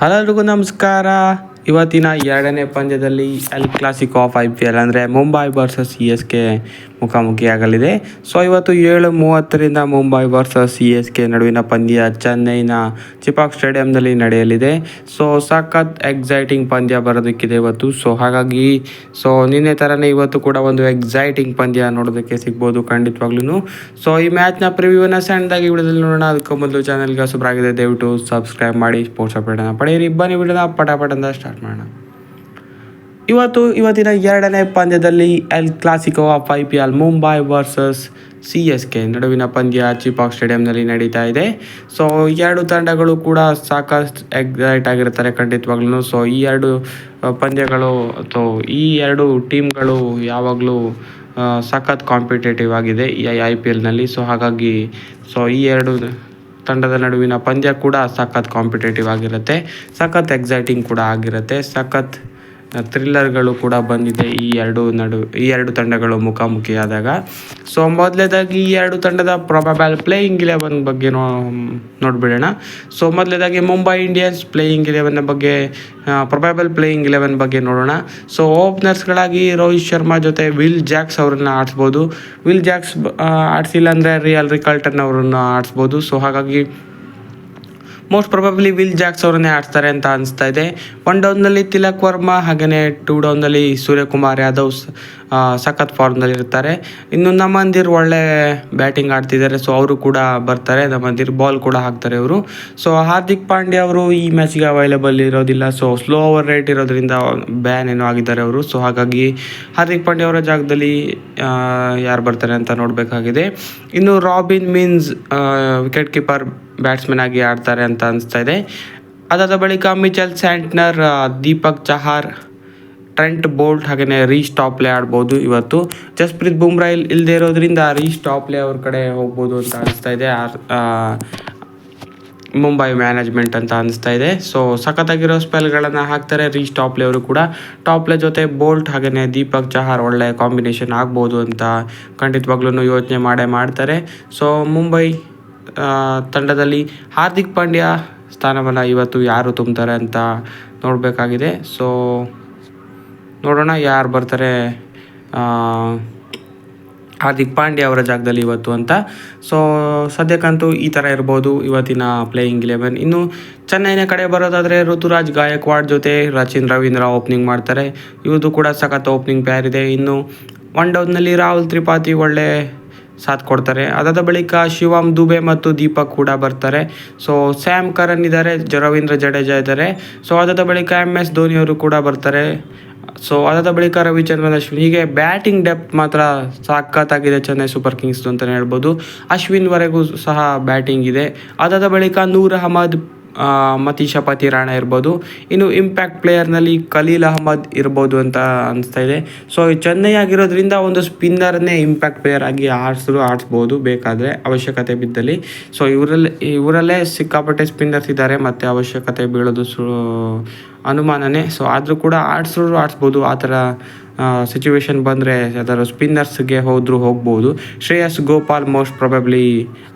ಹಲರಿಗೂ ನಮಸ್ಕಾರ. ಇವತ್ತಿನ ಎರಡನೇ ಪಂದ್ಯದಲ್ಲಿ El Clasico of I P L ಅಂದರೆ Mumbai versus C S K ಮುಖಾಮುಖಿಯಾಗಲಿದೆ. So ಇವತ್ತು ಏಳು ಮೂವತ್ತರಿಂದ Mumbai versus C S K ನಡುವಿನ ಪಂದ್ಯ ಚೆನ್ನೈನ ಚಿಪಾಕ್ ಸ್ಟೇಡಿಯಂನಲ್ಲಿ ನಡೆಯಲಿದೆ. ಸೊ ಸಖತ್ ಎಕ್ಸೈಟಿಂಗ್ ಪಂದ್ಯ ಬರೋದಕ್ಕಿದೆ ಇವತ್ತು. ಸೊ ಹಾಗಾಗಿ ಸೊ ನಿನ್ನೆ ಥರನೇ ಇವತ್ತು ಕೂಡ ಒಂದು ಎಕ್ಸೈಟಿಂಗ್ ಪಂದ್ಯ ನೋಡೋದಕ್ಕೆ ಸಿಗ್ಬೋದು ಖಂಡಿತವಾಗ್ಲೂ ಸೊ ಈ ಮ್ಯಾಚ್ನ ಪ್ರಿವ್ಯೂನ ಸಣ್ಣದಾಗಿ ವಿಡಿಯೋದಲ್ಲಿ ನೋಡೋಣ. ಅದಕ್ಕೆ ಮೊದಲು ಚಾನಲ್ಗೆ ಹೊಸಬರಾಗಿದೆ ದಯವಿಟ್ಟು ಸಬ್ಸ್ಕ್ರೈಬ್ ಮಾಡಿ. ಸ್ಪೋರ್ಟ್ಸ್ ಅಪ್ಡೇಟನ್ನು ಪಡೆಯಿರಿ. ಬನ್ನಿ ವಿಡಿಯೋನ ಪಟಾಪಟಂದ ಸ್ಟಾರ್ಟ್ ಮಾಡೋಣ. ಇವತ್ತು, ಇವತ್ತಿನ ಎರಡನೇ ಪಂದ್ಯದಲ್ಲಿ El Clasico of I P L Mumbai versus C S K ನಡುವಿನ ಪಂದ್ಯ ಚಿಪಾಕ್ ಸ್ಟೇಡಿಯಂನಲ್ಲಿ ನಡೀತಾ ಇದೆ. ಸೊ ಎರಡು ತಂಡಗಳು ಕೂಡ ಸಾಕಷ್ಟು ಎಕ್ಸೈಟ್ ಆಗಿರ್ತಾರೆ ಖಂಡಿತವಾಗ್ಲೂ. ಸೊ ಈ ಎರಡು ಪಂದ್ಯಗಳು ಅಥವಾ ಈ ಎರಡು ಟೀಮ್ಗಳು ಯಾವಾಗಲೂ ಸಖತ್ ಕಾಂಪಿಟೇಟಿವ್ ಆಗಿದೆ ಈ ಐ ಪಿ ಎಲ್ನಲ್ಲಿ ಸೊ ಹಾಗಾಗಿ ಸೊ ಈ ಎರಡು ತಂಡದ ನಡುವಿನ ಪಂದ್ಯ ಕೂಡ ಸಖತ್ ಕಾಂಪಿಟೇಟಿವ್ ಆಗಿರುತ್ತೆ. ಸಖತ್ ಎಕ್ಸೈಟಿಂಗ್ ಕೂಡ ಆಗಿರುತ್ತೆ. ಸಖತ್ ಥ್ರಿಲ್ಲರ್ಗಳು ಕೂಡ ಬಂದಿದೆ ಈ ಎರಡು ನಡು, ಈ ಎರಡು ತಂಡಗಳು ಮುಖಾಮುಖಿಯಾದಾಗ. ಸೊ ಮೊದಲೇದಾಗಿ ಈ ಎರಡು ತಂಡದ ಪ್ರೊಬಬಲ್ ಪ್ಲೇಯಿಂಗ್ ಇಲೆವನ್ ಬಗ್ಗೆ ನೋ, ನೋಡಿಬಿಡೋಣ. ಸೊ ಮೊದಲೇದಾಗಿ ಮುಂಬೈ ಇಂಡಿಯನ್ಸ್ ಪ್ಲೇಯಿಂಗ್ ಇಲೆವನ್ ಬಗ್ಗೆ ಪ್ರೊಬಬಲ್ ಪ್ಲೇಯಿಂಗ್ ಇಲೆವನ್ ಬಗ್ಗೆ ನೋಡೋಣ. ಸೊ ಓಪನರ್ಸ್ಗಳಾಗಿ ರೋಹಿತ್ ಶರ್ಮಾ ಜೊತೆ ವಿಲ್ ಜಾಕ್ಸ್ ಅವರನ್ನು ಆಡಿಸ್ಬೋದು. ವಿಲ್ ಜಾಕ್ಸ್ ಆಡಿಸಿಲ್ಲ ಅಂದರೆ ರಿಯಲ್ ರಿಕಲ್ಟನ್ ಅವರನ್ನು ಆಡಿಸ್ಬೋದು. ಸೊ ಹಾಗಾಗಿ ಮೋಸ್ಟ್ ಪ್ರಾಬಬ್ಲಿ ವಿಲ್ ಜಾಕ್ಸ್ ಅವರನ್ನೇ ಆಡ್ತಾರೆ ಅಂತ ಅನಿಸ್ತಾ ಇದೆ. ಒನ್ ಡೌನ್ನಲ್ಲಿ ತಿಲಕ್ ವರ್ಮಾ ಹಾಗೆಯೇ ಟೂ ಡೌನ್ನಲ್ಲಿ ಸೂರ್ಯಕುಮಾರ್ ಯಾದವ್ ಸಖತ್ ಫಾರ್ಮ್ನಲ್ಲಿರ್ತಾರೆ ಇನ್ನು ನಮ್ಮಂದಿರ್ ಒಳ್ಳೆ ಬ್ಯಾಟಿಂಗ್ ಆಡ್ತಿದ್ದಾರೆ ಸೊ ಅವರು ಕೂಡ ಬರ್ತಾರೆ. ನಮ್ಮಂದಿರ್ ಬಾಲ್ ಕೂಡ ಹಾಕ್ತಾರೆ ಅವರು. ಸೊ ಹಾರ್ದಿಕ್ ಪಾಂಡ್ಯ ಅವರು ಈ ಮ್ಯಾಚ್ಗೆ ಅವೈಲೇಬಲ್ ಇರೋದಿಲ್ಲ ಸೊ ಸ್ಲೋ ಓವರ್ ರೇಟ್ ಇರೋದ್ರಿಂದ ಬ್ಯಾನ್ ಏನೋ ಆಗಿದ್ದಾರೆ ಅವರು. ಸೊ ಹಾಗಾಗಿ ಹಾರ್ದಿಕ್ ಪಾಂಡ್ಯ ಅವರ ಜಾಗದಲ್ಲಿ ಯಾರು ಬರ್ತಾರೆ ಅಂತ ನೋಡಬೇಕಾಗಿದೆ. ಇನ್ನು Robin Minz wicket keeper batsman ಆಗಿ ಆಡ್ತಾರೆ ಅಂತ ಅನಿಸ್ತಾ ಇದೆ. ಅದಾದ ಬಳಿಕ Mitchell Santner Deepak Chahar, Trent Boult ಹಾಗೆಯೇ ರೀಶ್ ಟಾಪ್ಲೆ ಆಡ್ಬೋದು ಇವತ್ತು. ಜಸ್ಪ್ರೀತ್ ಬುಮ್ರಾ ಇಲ್ ಇಲ್ಲದೆ ಇರೋದ್ರಿಂದ ರೀಶ್ ಟಾಪ್ಲೆ ಅವ್ರ ಕಡೆ ಹೋಗ್ಬೋದು ಅಂತ ಅನಿಸ್ತಾ ಇದೆ. ಮುಂಬೈ ಮ್ಯಾನೇಜ್ಮೆಂಟ್ ಅಂತ ಅನಿಸ್ತಾ ಇದೆ. ಸೊ, ಸಖತ್ತಾಗಿರೋ ಸ್ಪೆಲ್ಗಳನ್ನು ಹಾಕ್ತಾರೆ ರೀಚ್ ಟಾಪ್ಲೆ ಅವರು ಕೂಡ. ಟಾಪ್ಲೆ ಜೊತೆ ಬೋಲ್ಟ್ ಹಾಗೆಯೇ ದೀಪಕ್ ಚಹಾರ್ ಒಳ್ಳೆಯ ಕಾಂಬಿನೇಷನ್ ಆಗ್ಬೋದು ಅಂತ ಖಂಡಿತವಾಗ್ಲೂ ಯೋಚನೆ ಮಾಡೇ ಮಾಡ್ತಾರೆ. ಸೊ, ಮುಂಬೈ ತಂಡದಲ್ಲಿ ಹಾರ್ದಿಕ್ ಪಾಂಡ್ಯ ಸ್ಥಾನವನ್ನು ಇವತ್ತು ಯಾರು ತುಂಬ್ತಾರೆ ಅಂತ ನೋಡಬೇಕಾಗಿದೆ. ಸೊ ನೋಡೋಣ ಯಾರು ಬರ್ತಾರೆ ಹಾರ್ದಿಕ್ ಪಾಂಡ್ಯ ಅವರ ಜಾಗದಲ್ಲಿ ಇವತ್ತು ಅಂತ. ಸೊ ಸದ್ಯಕ್ಕಂತೂ ಈ ಥರ ಇರ್ಬೋದು ಇವತ್ತಿನ ಪ್ಲೇಯಿಂಗ್ ಇಲೆವೆನ್ ಇನ್ನು ಚೆನ್ನೈನ ಕಡೆ ಬರೋದಾದರೆ ಋತುರಾಜ್ ಗಾಯಕ್ವಾಡ್ ಜೊತೆ ರಚಿನ್ ರವೀಂದ್ರ ಓಪನಿಂಗ್ ಮಾಡ್ತಾರೆ. ಇವತ್ತು ಕೂಡ ಸಖತ್ ಓಪನಿಂಗ್ ಪ್ಯಾರ್ ಇದೆ. ಇನ್ನು ಒನ್ ಡೌನ್ನಲ್ಲಿ ರಾಹುಲ್ ತ್ರಿಪಾಠಿ ಒಳ್ಳೆ ಸಾಥ್ ಕೊಡ್ತಾರೆ. ಅದಾದ ಬಳಿಕ ಶಿವಮ್ ದುಬೆ ಮತ್ತು ದೀಪಕ್ ಕೂಡ ಬರ್ತಾರೆ. ಸೊ ಸ್ಯಾಮ್ ಕರನ್ ಇದ್ದಾರೆ ರವೀಂದ್ರ ಜಡೇಜಾ ಇದ್ದಾರೆ ಸೊ ಅದಾದ ಬಳಿಕ ಎಂ ಎಸ್ ಧೋನಿ ಅವರು ಕೂಡ ಬರ್ತಾರೆ. ಸೊ ಅದಾದ ಬಳಿಕ ರವಿಚಂದ್ರನ್ ಅಶ್ವಿನ್ ಹೀಗೆ ಬ್ಯಾಟಿಂಗ್ ಡೆಪ್ತ್ ಮಾತ್ರ ಸಾಕತ್ತಾಗಿದೆ ಚೆನ್ನೈ ಸೂಪರ್ ಕಿಂಗ್ಸ್ ಅಂತಲೇ ಹೇಳ್ಬೋದು. ಅಶ್ವಿನ್ವರೆಗೂ ಸಹ ಬ್ಯಾಟಿಂಗ್ ಇದೆ. ಅದಾದ ಬಳಿಕ ನೂರ್ ಅಹಮದ್ ಆ, ಪತಿ ರಾಣ ಇರ್ಬೋದು. ಇನ್ನು ಇಂಪ್ಯಾಕ್ಟ್ ಪ್ಲೇಯರ್ನಲ್ಲಿ ಖಲೀಲ್ ಅಹಮದ್ ಇರ್ಬೋದು ಅಂತ ಅನಿಸ್ತಾ ಇದೆ. ಸೊ ಚೆನ್ನೈ ಆಗಿರೋದ್ರಿಂದ ಒಂದು ಸ್ಪಿನ್ನರ್ನೇ ಇಂಪ್ಯಾಕ್ಟ್ ಪ್ಲೇಯರ್ ಆಗಿ ಆಡಿಸಿದ್ರು ಆಡಿಸ್ಬೋದು ಬೇಕಾದರೆ ಅವಶ್ಯಕತೆ ಬಿದ್ದಲ್ಲಿ. ಸೊ ಇವರಲ್ಲಿ ಇವರಲ್ಲೇ ಸಿಕ್ಕಾಪಟ್ಟೆ ಸ್ಪಿನ್ನರ್ಸ್ ಇದ್ದಾರೆ ಮತ್ತು ಅವಶ್ಯಕತೆ ಬೀಳೋದು ಸು ಅನುಮಾನನೇ. ಸೊ ಆದರೂ ಕೂಡ ಆಡಿಸಿದ್ರು ಆಡಿಸ್ಬೋದು. ಆ ಥರ ಸಿಚುವೇಶನ್ ಬಂದರೆ ಯಾವ್ದಾದ್ರು ಸ್ಪಿನ್ನರ್ಸ್ಗೆ ಹೋದರೂ ಹೋಗ್ಬೋದು. ಶ್ರೇಯಸ್ ಗೋಪಾಲ್ ಮೋಸ್ಟ್ ಪ್ರಾಬಬ್ಲಿ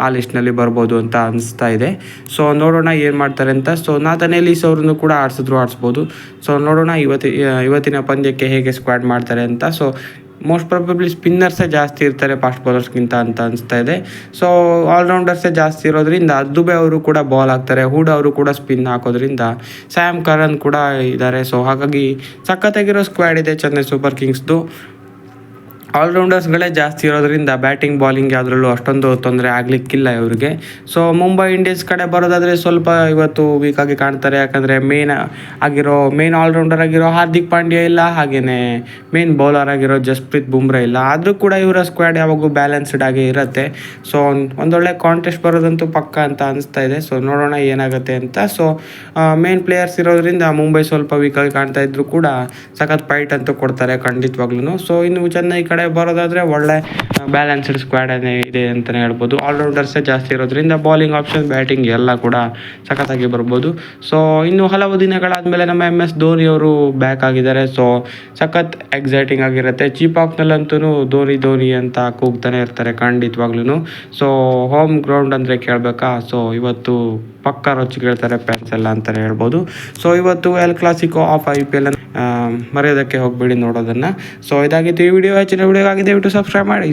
ಆ ಲಿಸ್ಟ್ನಲ್ಲಿ ಬರ್ಬೋದು ಅಂತ ಅನಿಸ್ತಾ ಇದೆ. ಸೊ ನೋಡೋಣ ಏನು ಮಾಡ್ತಾರೆ ಅಂತ. ಸೊ ನಾಥನ್ ಎಲೀಸ್ ಅವ್ರನ್ನು ಕೂಡ ಆಡಿಸಿದ್ರು, ಆಡಿಸ್ಬೋದು. ಸೊ ನೋಡೋಣ ಇವತ್ತಿ ಇವತ್ತಿನ ಪಂದ್ಯಕ್ಕೆ ಹೇಗೆ ಸ್ಕ್ವಾಡ್ ಮಾಡ್ತಾರೆ ಅಂತ. ಸೊ ಮೋಸ್ಟ್ ಪ್ರಾಬಬ್ಲಿ ಸ್ಪಿನ್ನರ್ಸೇ ಜಾಸ್ತಿ ಇರ್ತಾರೆ ಫಾಸ್ಟ್ ಬೌಲರ್ಸ್ಗಿಂತ ಅಂತ ಅನಿಸ್ತಾ ಇದೆ. ಸೊ ಆಲ್ರೌಂಡರ್ಸೇ ಜಾಸ್ತಿ ಇರೋದ್ರಿಂದ ದುಬೆ ಅವರು ಕೂಡ ಬಾಲ್ ಹಾಕ್ತಾರೆ, ಹೂಡ್ ಅವರು ಕೂಡ ಸ್ಪಿನ್ ಹಾಕೋದ್ರಿಂದ ಸ್ಯಾಮ್ ಕರನ್ ಕೂಡ ಇದ್ದಾರೆ ಸೊ ಹಾಗಾಗಿ ಸಖತ್ತಾಗಿರೋ ಸ್ಕ್ವಾಡ್ ಇದೆ ಚೆನ್ನೈ ಸೂಪರ್ ಕಿಂಗ್ಸ್ದು ಆಲ್ರೌಂಡರ್ಸ್ಗಳೇ ಜಾಸ್ತಿ ಇರೋದ್ರಿಂದ ಬ್ಯಾಟಿಂಗ್ ಬಾಲಿಂಗ್ ಯಾವುದ್ರಲ್ಲೂ ಅಷ್ಟೊಂದು ತೊಂದರೆ ಆಗಲಿಕ್ಕಿಲ್ಲ ಇವರಿಗೆ. ಸೊ ಮುಂಬೈ ಇಂಡಿಯನ್ಸ್ ಕಡೆ ಬರೋದಾದರೆ ಸ್ವಲ್ಪ ಇವತ್ತು ವೀಕಾಗಿ ಕಾಣ್ತಾರೆ. ಯಾಕಂದರೆ ಮೇನ್ ಆಗಿರೋ ಮೇನ್ ಆಲ್ರೌಂಡರ್ ಆಗಿರೋ ಹಾರ್ದಿಕ್ ಪಾಂಡ್ಯ ಇಲ್ಲ ಹಾಗೆಯೇ ಮೇನ್ ಬೌಲರ್ ಆಗಿರೋ ಜಸ್ಪ್ರೀತ್ ಬುಮ್ರಾ ಇಲ್ಲ. ಆದರೂ ಕೂಡ ಇವರ ಸ್ಕ್ವಾಡ್ ಯಾವಾಗೂ ಬ್ಯಾಲೆನ್ಸ್ಡ್ ಆಗಿ ಇರುತ್ತೆ. ಸೊ ಒಂದೊಳ್ಳೆ ಕಾಂಟೆಸ್ಟ್ ಬರೋದಂತೂ ಪಕ್ಕ ಅಂತ ಅನಿಸ್ತಾ ಇದೆ. ಸೊ ನೋಡೋಣ ಏನಾಗುತ್ತೆ ಅಂತ. ಸೊ ಮೇನ್ ಪ್ಲೇಯರ್ಸ್ ಇರೋದ್ರಿಂದ ಮುಂಬೈ ಸ್ವಲ್ಪ ವೀಕಾಗಿ ಕಾಣ್ತಾ ಇದ್ರು ಕೂಡ ಸಖತ್ ಫೈಟ್ ಅಂತೂ ಕೊಡ್ತಾರೆ ಖಂಡಿತವಾಗ್ಲೂ ಸೊ ಇನ್ನು ಚೆನ್ನೈ ಕಡೆ ಕಡೆ ಬರೋದಾದರೆ ಒಳ್ಳೆ ಬ್ಯಾಲೆನ್ಸ್ಡ್ ಸ್ಕ್ವಾಡ್ ಇದೆ ಅಂತಲೇ ಹೇಳ್ಬೋದು. ಆಲ್ರೌಂಡರ್ಸೇ ಜಾಸ್ತಿ ಇರೋದ್ರಿಂದ ಬೌಲಿಂಗ್ ಆಪ್ಷನ್ ಬ್ಯಾಟಿಂಗ್ ಎಲ್ಲ ಕೂಡ ಸಖತ್ತಾಗಿ ಬರ್ಬೋದು. ಸೊ ಇನ್ನು ಹಲವು ದಿನಗಳಾದಮೇಲೆ ನಮ್ಮ ಎಂ ಎಸ್ ಧೋನಿ ಅವರು ಬ್ಯಾಕ್ ಆಗಿದ್ದಾರೆ. ಸೊ ಸಖತ್ ಎಕ್ಸೈಟಿಂಗ್ ಆಗಿರುತ್ತೆ. ಚೀಪಾಕ್ನಲ್ಲಂತೂ ಧೋನಿ ಧೋನಿ ಅಂತ ಕೂಗ್ತಾನೆ ಇರ್ತಾರೆ ಖಂಡಿತವಾಗ್ಲೂ ಸೊ ಹೋಮ್ ಗ್ರೌಂಡ್ ಅಂದರೆ ಕೇಳಬೇಕಾ? ಸೊ ಇವತ್ತು ಪಕ್ಕ ರೊಚ್ಚಿ ಕೇಳ್ತಾರೆ ಫ್ಯಾನ್ಸ್ ಎಲ್ಲ ಅಂತಲೇ ಹೇಳ್ಬೋದು. ಸೊ ಇವತ್ತು El Clasico of I P L ಮರೆಯೋದಕ್ಕೆ ಹೋಗಬೇಡಿ ನೋಡೋದನ್ನು. ಸೊ ಇದಾಗಿತ್ತು ಈ ವಿಡಿಯೋ ಹೆಚ್ಚಿನ ವಿಡಿಯೋ ಆಗಿದೆ ದಯವಿಟ್ಟು ಸಬ್ಸ್ಕ್ರೈಬ್ ಮಾಡಿ.